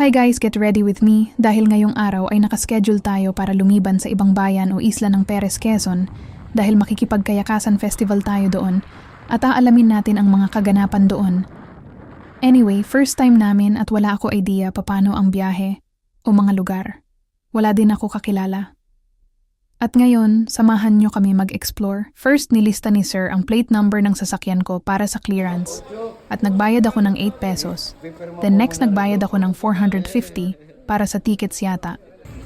Hi guys, get ready with me dahil ngayong araw ay nakaschedule tayo para lumiban sa ibang bayan o isla ng Perez, Quezon dahil makikipagkayakasan festival tayo doon at aalamin natin ang mga kaganapan doon. Anyway, first time namin at wala ako idea paano ang biyahe o mga lugar. Wala din ako kakilala. At ngayon, samahan nyo kami mag-explore. First, nilista ni Sir ang plate number ng sasakyan ko para sa clearance. At nagbayad ako ng 8 pesos. Then next, nagbayad ako ng 450 para sa tickets yata.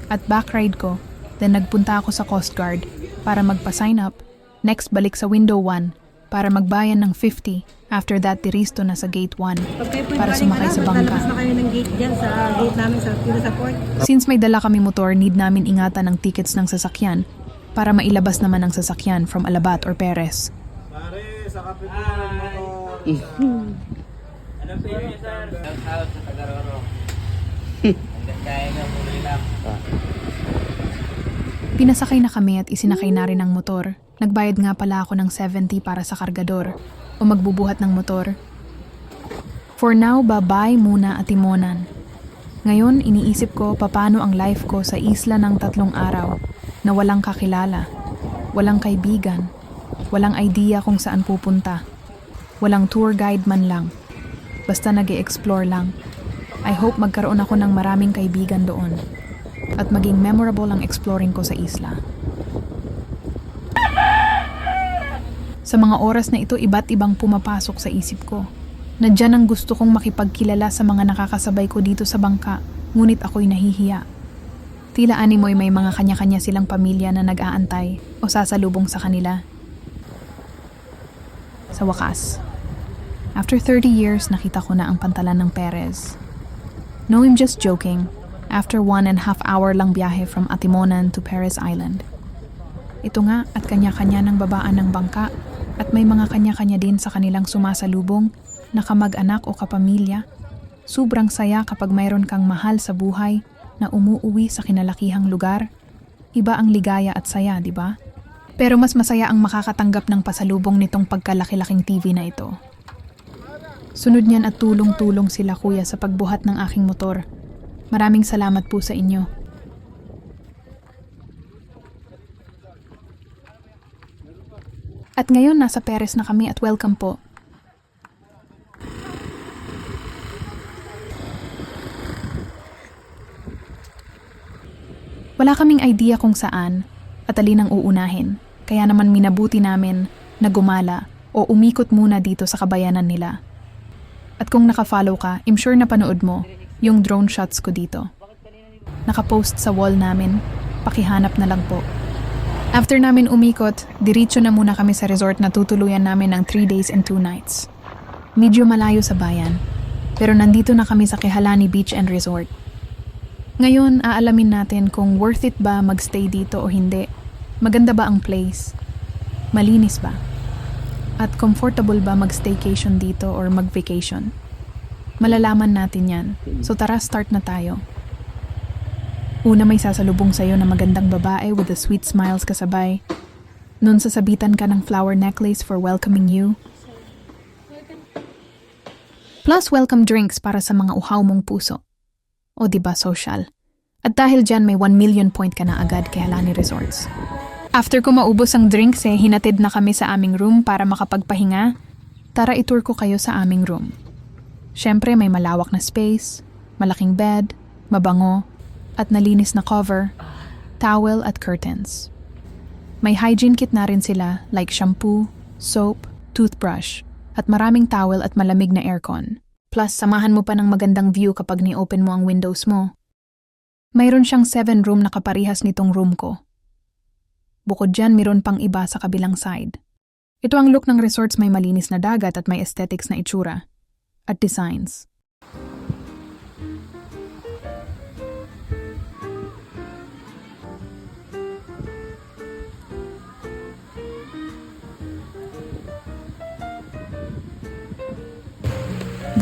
At back ride ko. Then nagpunta ako sa Coast Guard para magpa-sign up. Next, balik sa window 1 para magbayan ng 50. After that, diristo na sa gate 1 Pag kayo po para sumakay sa bangka. lalabas na kayo ng gate dyan sa gate namin sa dito sa port. Since may dala kami motor, need namin ingatan ang tickets ng sasakyan para mailabas naman ang sasakyan from Alabat or Perez. Pare, sa kapit mo Anong pili niyo, sir? Shout sa Tagaroro. Hanggang kaya niyo, tuloy lang. Pinasakay na kami at isinakay na rin ang motor. Nagbayad nga pala ako ng 70 para sa kargador o magbubuhat ng motor. For now, bye muna at timonan. Ngayon, iniisip ko paano ang life ko sa isla ng tatlong araw na walang kakilala, walang kaibigan, walang idea kung saan pupunta, walang tour guide man lang. Basta nag explore lang. I hope magkaroon ako ng maraming kaibigan doon at maging memorable ang exploring ko sa isla. Sa mga oras na ito, iba't ibang pumapasok sa isip ko. Nadyan ang gusto kong makipagkilala sa mga nakakasabay ko dito sa bangka, ngunit ako'y nahihiya. Tila animoy may mga kanya-kanya silang pamilya na nag-aantay o sasalubong sa kanila. Sa wakas, after 30 years, nakita ko na ang pantalan ng Perez. No, I'm just joking. After one and half hour lang biyahe from Atimonan to Perez Island. Ito nga at kanya-kanya ng babaan ng bangka at may mga kanya-kanya din sa kanilang sumasalubong na kamag-anak o kapamilya. Sobrang saya kapag mayroon kang mahal sa buhay na umuuwi sa kinalakihang lugar. Iba ang ligaya at saya, di ba? Pero mas masaya ang makakatanggap ng pasalubong nitong pagkalaki-laking TV na ito. Sunod niyan at tulong-tulong sila kuya sa pagbuhat ng aking motor. Maraming salamat po sa inyo. At ngayon nasa Perez na kami at welcome po. Wala kaming idea kung saan at alin ang uunahin, kaya naman minabuti namin na gumala o umikot muna dito sa kabayanan nila. At kung nakafollow ka, I'm sure na panood mo yung drone shots ko dito. Nakapost sa wall namin, pakihanap na lang po. After namin umikot, diretso na muna kami sa resort na tutuluyan namin ng 3 days and 2 nights. Medyo malayo sa bayan, pero nandito na kami sa Kehalani Beach and Resort. Ngayon, aalamin natin kung worth it ba magstay dito o hindi. Maganda ba ang place? Malinis ba? At comfortable ba mag-staycation dito or mag-vacation? Malalaman natin yan. So tara, start na tayo. Una may sasalubong sa'yo na magandang babae with the sweet smiles kasabay. Nun sasabitan ka ng flower necklace for welcoming you. Plus welcome drinks para sa mga uhaw mong puso. O di ba social? At dahil dyan may 1 million point ka na agad kay Halani Resorts. After ko maubos ang drinks eh, hinatid na kami sa aming room para makapagpahinga. Tara itour ko kayo sa aming room. Siyempre may malawak na space, malaking bed, mabango, at nalinis na cover, towel at curtains. May hygiene kit na rin sila like shampoo, soap, toothbrush, at maraming towel at malamig na aircon. Plus, samahan mo pa ng magandang view kapag ni-open mo ang windows mo. Mayroon siyang 7 room na kaparihas nitong room ko. Bukod dyan, mayroon pang iba sa kabilang side. Ito ang look ng resorts may malinis na dagat at may aesthetics na itsura. At designs.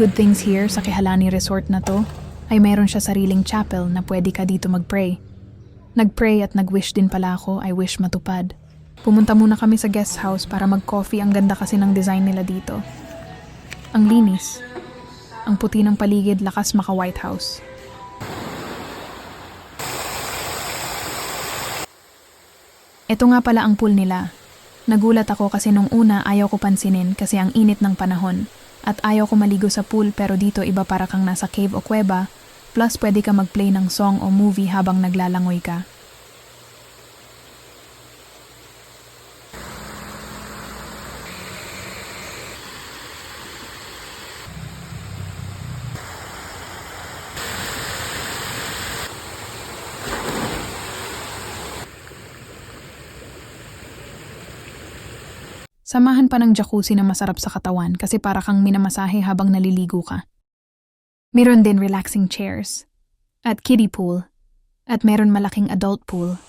good things here sa Kihalani Resort na to ay meron siya sariling chapel na pwede ka dito magpray. Nagpray at nagwish din pala ako, I wish matupad. Pumunta muna kami sa guest house para mag-coffee, ang ganda kasi ng design nila dito. Ang linis. Ang puti ng paligid, lakas maka White House. Ito nga pala ang pool nila. Nagulat ako kasi nung una ayaw ko pansinin kasi ang init ng panahon. At ayaw ko maligo sa pool pero dito iba para kang nasa cave o kuweba. Plus pwede ka mag-play ng song o movie habang naglalangoy ka. Samahan pa ng jacuzzi na masarap sa katawan kasi para kang minamasahe habang naliligo ka. Meron din relaxing chairs. At kiddie pool. At meron malaking adult pool.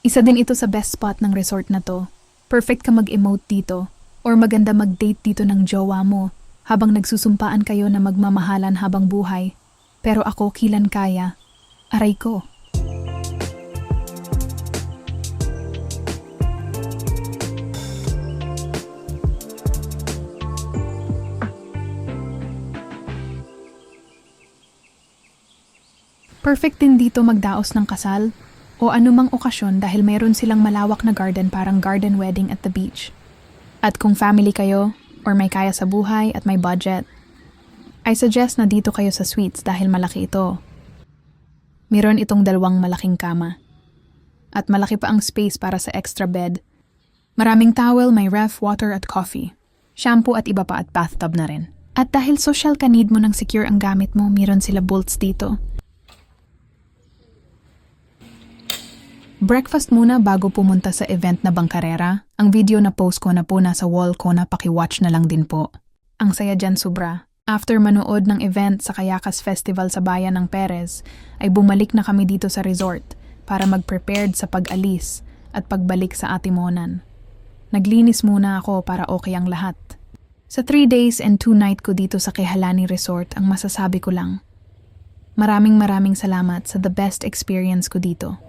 Isa din ito sa best spot ng resort na to. Perfect ka mag-emote dito or maganda mag-date dito ng jowa mo habang nagsusumpaan kayo na magmamahalan habang buhay. Pero ako kilan kaya. Aray ko. Perfect din dito magdaos ng kasal o anumang okasyon dahil mayroon silang malawak na garden parang garden wedding at the beach. At kung family kayo or may kaya sa buhay at may budget, I suggest na dito kayo sa suites dahil malaki ito. Meron itong dalawang malaking kama. At malaki pa ang space para sa extra bed. Maraming towel, may ref, water at coffee. Shampoo at iba pa at bathtub na rin. At dahil social ka need mo ng secure ang gamit mo, meron sila bolts dito. Breakfast muna bago pumunta sa event na bangkarera. Ang video na post ko na po nasa wall ko na paki-watch na lang din po. Ang saya dyan sobra. After manood ng event sa Kayakas Festival sa bayan ng Perez, ay bumalik na kami dito sa resort para mag-prepared sa pag-alis at pagbalik sa Atimonan. Naglinis muna ako para okay ang lahat. Sa 3 days and 2 night ko dito sa Kehalani Resort, ang masasabi ko lang, maraming maraming salamat sa the best experience ko dito.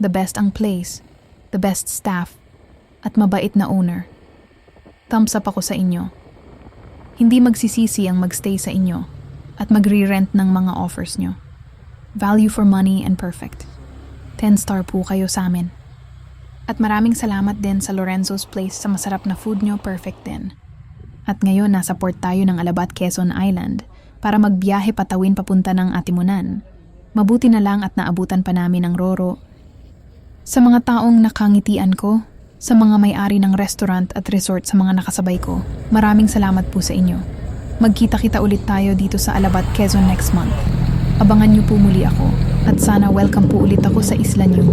The best ang place, the best staff, at mabait na owner. Thumbs up ako sa inyo. Hindi magsisisi ang magstay sa inyo at magre-rent ng mga offers nyo. Value for money and perfect. 10 star po kayo sa amin. At maraming salamat din sa Lorenzo's Place sa masarap na food nyo, perfect din. At ngayon nasa port tayo ng Alabat, Quezon Island para magbiyahe patawin papunta ng Atimunan. Mabuti na lang at naabutan pa namin ang Roro. Sa mga taong nakangitian ko, sa mga may-ari ng restaurant at resort sa mga nakasabay ko, maraming salamat po sa inyo. Magkita-kita ulit tayo dito sa Alabat, Quezon next month. Abangan niyo po muli ako at sana welcome po ulit ako sa isla niyo.